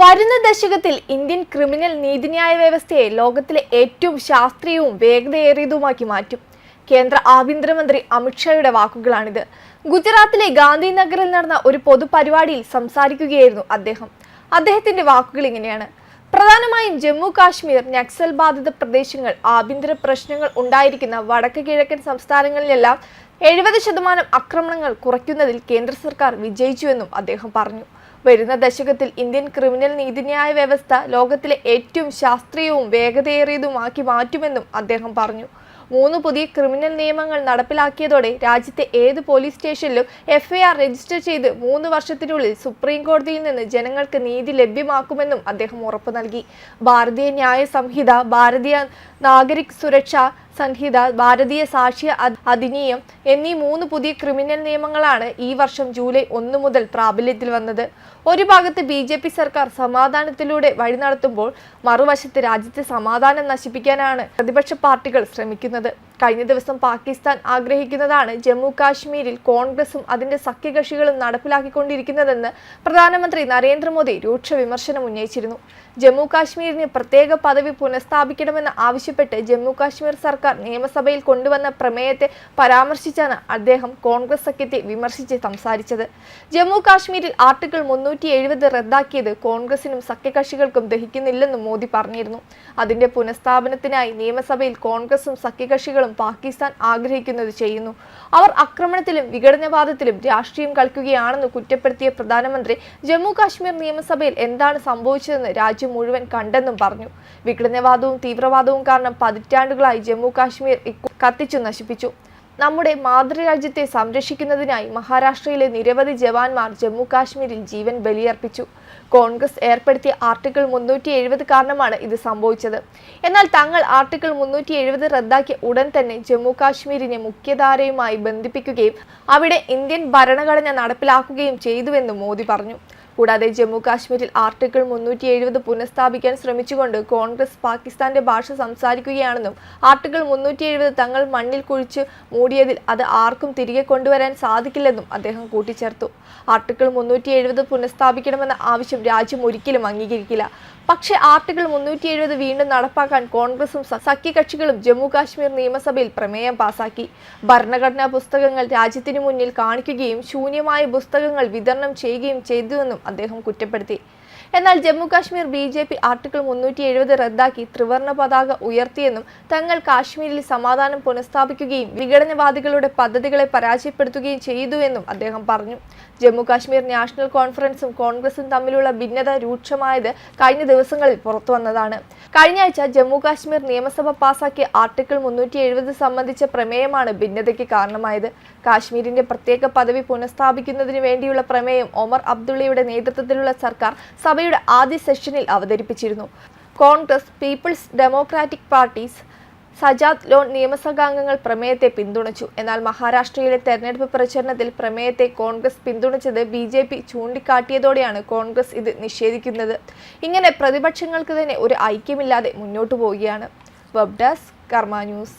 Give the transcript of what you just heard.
വരുന്ന ദശകത്തിൽ Indian criminal നീതിന്യായ വ്യവസ്ഥയെ ലോകത്തിലെ ഏറ്റവും ശാസ്ത്രീയവും വേഗതയേറിയതുമാക്കി മാറ്റും. കേന്ദ്ര ആഭ്യന്തരമന്ത്രി അമിത്ഷായുടെ വാക്കുകളാണിത്. ഗുജറാത്തിലെ ഗാന്ധിനഗറിൽ നടന്ന ഒരു പൊതുപരിപാടിയിൽ സംസാരിക്കുകയായിരുന്നു അദ്ദേഹം. അദ്ദേഹത്തിന്റെ വാക്കുകൾ ഇങ്ങനെയാണ്. പ്രധാനമായും ജമ്മു കാശ്മീർ നക്സൽ ബാധിത പ്രദേശങ്ങൾ ആഭ്യന്തര പ്രശ്നങ്ങൾ ഉണ്ടായിരിക്കുന്ന വടക്ക് കിഴക്കൻ സംസ്ഥാനങ്ങളിലെല്ലാം എഴുപത് ശതമാനം ആക്രമണങ്ങൾ കുറയ്ക്കുന്നതിൽ കേന്ദ്ര സർക്കാർ വിജയിച്ചുവെന്നും അദ്ദേഹം പറഞ്ഞു. വരുന്ന ദശകത്തിൽ ഇന്ത്യൻ ക്രിമിനൽ നീതിന്യായ വ്യവസ്ഥ ലോകത്തിലെ ഏറ്റവും ശാസ്ത്രീയവും വേഗതയേറിയതുമാക്കി മാറ്റുമെന്നും അദ്ദേഹം പറഞ്ഞു. മൂന്ന് പുതിയ ക്രിമിനൽ നിയമങ്ങൾ നടപ്പിലാക്കിയതോടെ രാജ്യത്തെ ഏത് പോലീസ് സ്റ്റേഷനിലും എഫ്ഐആർ രജിസ്റ്റർ ചെയ്ത് മൂന്ന് വർഷത്തിനുള്ളിൽ സുപ്രീം കോടതിയിൽ നിന്ന് ജനങ്ങൾക്ക് നീതി ലഭ്യമാക്കുമെന്നും അദ്ദേഹം ഉറപ്പു നൽകി. ഭാരതീയ ന്യായ സംഹിത ഭാരതീയ നാഗരിക് സുരക്ഷ സംഹിത ഭാരതീയ സാക്ഷ്യ അധ് അധിനിയം എന്നീ മൂന്ന് പുതിയ ക്രിമിനൽ നിയമങ്ങളാണ് ഈ വർഷം ജൂലൈ ഒന്ന് മുതൽ പ്രാബല്യത്തിൽ വന്നത്. ഒരു ഭാഗത്ത് ബി ജെ പി സർക്കാർ സമാധാനത്തിലൂടെ വഴി നടത്തുമ്പോൾ മറുവശത്ത് രാജ്യത്തെ സമാധാനം നശിപ്പിക്കാനാണ് പ്രതിപക്ഷ പാർട്ടികൾ ശ്രമിക്കുന്നത്. കഴിഞ്ഞ ദിവസം പാകിസ്ഥാൻ ആഗ്രഹിക്കുന്നതാണ് ജമ്മു കാശ്മീരിൽ കോൺഗ്രസും അതിന്റെ സഖ്യകക്ഷികളും നടപ്പിലാക്കിക്കൊണ്ടിരിക്കുന്നതെന്ന് പ്രധാനമന്ത്രി നരേന്ദ്രമോദി രൂക്ഷ വിമർശനം ഉന്നയിച്ചിരുന്നു. ജമ്മു കാശ്മീരിന് പ്രത്യേക പദവി പുനഃസ്ഥാപിക്കണമെന്ന് ആവശ്യപ്പെട്ട് ജമ്മു കാശ്മീർ സർക്കാർ നിയമസഭയിൽ കൊണ്ടുവന്ന പ്രമേയത്തെ പരാമർശിച്ചാണ് അദ്ദേഹം കോൺഗ്രസ് സഖ്യത്തെ വിമർശിച്ച് സംസാരിച്ചത്. ജമ്മു കാശ്മീരിൽ ആർട്ടിക്കിൾ മുന്നൂറ്റി എഴുപത് റദ്ദാക്കിയത് കോൺഗ്രസിനും സഖ്യകക്ഷികൾക്കും ദഹിക്കുന്നില്ലെന്നും മോദി പറഞ്ഞിരുന്നു. അതിന്റെ പുനഃസ്ഥാപനത്തിനായി നിയമസഭയിൽ കോൺഗ്രസും സഖ്യകക്ഷികളും പാകിസ്ഥാൻ ആഗ്രഹിക്കുന്നത് ചെയ്യുന്നു. അവർ ആക്രമണത്തിലും വിഘടനവാദത്തിലും രാഷ്ട്രീയം കളിക്കുകയാണെന്ന് കുറ്റപ്പെടുത്തിയ പ്രധാനമന്ത്രി ജമ്മു കാശ്മീർ നിയമസഭയിൽ എന്താണ് സംഭവിച്ചതെന്ന് രാജ്യം മുഴുവൻ കണ്ടെന്നും പറഞ്ഞു. വിഘടനവാദവും തീവ്രവാദവും കാരണം പതിറ്റാണ്ടുകളായി ജമ്മു കാശ്മീർ കത്തിച്ചു നശിപ്പിച്ചു. നമ്മുടെ മാതൃരാജ്യത്തെ സംരക്ഷിക്കുന്നതിനായി മഹാരാഷ്ട്രയിലെ നിരവധി ജവാന്മാർ ജമ്മു കാശ്മീരിൽ ജീവൻ ബലിയർപ്പിച്ചു. കോൺഗ്രസ് ഏർപ്പെടുത്തിയ ആർട്ടിക്കിൾ മുന്നൂറ്റി എഴുപത് കാരണമാണ് ഇത് സംഭവിച്ചത്. എന്നാൽ തങ്ങൾ ആർട്ടിക്കിൾ മുന്നൂറ്റി എഴുപത് റദ്ദാക്കിയ ഉടൻ തന്നെ ജമ്മു കാശ്മീരിനെ മുഖ്യധാരയുമായി ബന്ധിപ്പിക്കുകയും അവിടെ ഇന്ത്യൻ ഭരണഘടന നടപ്പിലാക്കുകയും ചെയ്തുവെന്നും മോദി പറഞ്ഞു. കൂടാതെ ജമ്മു കാശ്മീരിൽ ആർട്ടിക്കിൾ മുന്നൂറ്റി എഴുപത് പുനഃസ്ഥാപിക്കാൻ ശ്രമിച്ചുകൊണ്ട് കോൺഗ്രസ് പാകിസ്ഥാന്റെ ഭാഷ സംസാരിക്കുകയാണെന്നും ആർട്ടിക്കിൾ മുന്നൂറ്റി എഴുപത് തങ്ങൾ മണ്ണിൽ കുഴിച്ച് മൂടിയതിൽ അത് ആർക്കും തിരികെ കൊണ്ടുവരാൻ സാധിക്കില്ലെന്നും അദ്ദേഹം കൂട്ടിച്ചേർത്തു. ആർട്ടിക്കിൾ മുന്നൂറ്റി എഴുപത് പുനഃസ്ഥാപിക്കണമെന്ന ആവശ്യം രാജ്യം ഒരിക്കലും അംഗീകരിക്കില്ല. പക്ഷേ ആർട്ടിക്കിൾ മുന്നൂറ്റി എഴുപത് വീണ്ടും നടപ്പാക്കാൻ കോൺഗ്രസും സഖ്യകക്ഷികളും ജമ്മു കാശ്മീർ നിയമസഭയിൽ പ്രമേയം പാസാക്കി. ഭരണഘടനാ പുസ്തകങ്ങൾ രാജ്യത്തിനു മുന്നിൽ കാണിക്കുകയും ശൂന്യമായ പുസ്തകങ്ങൾ വിതരണം ചെയ്യുകയും ചെയ്തുവെന്നും അദ്ദേഹം കുറ്റപ്പെടുത്തി. എന്നാൽ Jammu Kashmir B J P article മുന്നൂറ്റി എഴുപത് റദ്ദാക്കി ത്രിവർണ പതാക ഉയർത്തിയെന്നും തങ്ങൾ കാശ്മീരിൽ സമാധാനം പുനഃസ്ഥാപിക്കുകയും വിഘടനവാദികളുടെ പദ്ധതികളെ പരാജയപ്പെടുത്തുകയും ചെയ്തുവെന്നും അദ്ദേഹം പറഞ്ഞു. ജമ്മു കാശ്മീർ നാഷണൽ കോൺഫറൻസും കോൺഗ്രസും തമ്മിലുള്ള ഭിന്നത രൂക്ഷമായത് കഴിഞ്ഞ ദിവസങ്ങളിൽ പുറത്തുവന്നതാണ് കഴിഞ്ഞ ആഴ്ച ജമ്മു കാശ്മീർ നിയമസഭ പാസാക്കിയ ആർട്ടിക്കിൾ മുന്നൂറ്റി എഴുപത് സംബന്ധിച്ച പ്രമേയമാണ് ഭിന്നതയ്ക്ക് കാരണമായത്. കാശ്മീരിന്റെ പ്രത്യേക പദവി പുനഃസ്ഥാപിക്കുന്നതിന് വേണ്ടിയുള്ള പ്രമേയം ഒമർ അബ്ദുള്ളയുടെ നേതൃത്വത്തിലുള്ള സർക്കാർ സഭയുടെ ആദ്യ സെഷനിൽ അവതരിപ്പിച്ചിരുന്നു. Congress people's democratic parties Sajad Lone നിയമസഭാംഗങ്ങൾ പ്രമേയത്തെ പിന്തുണച്ചു. എന്നാൽ മഹാരാഷ്ട്രയിലെ തെരഞ്ഞെടുപ്പ് പ്രചരണത്തിൽ പ്രമേയത്തെ കോൺഗ്രസ് പിന്തുണച്ചത് ബി ജെ പി ചൂണ്ടിക്കാട്ടിയതോടെയാണ് കോൺഗ്രസ് ഇത് നിഷേധിക്കുന്നത്. ഇങ്ങനെ പ്രതിപക്ഷങ്ങൾക്ക് തന്നെ ഒരു ഐക്യമില്ലാതെ മുന്നോട്ടു പോവുകയാണ്. Web desk Karma news.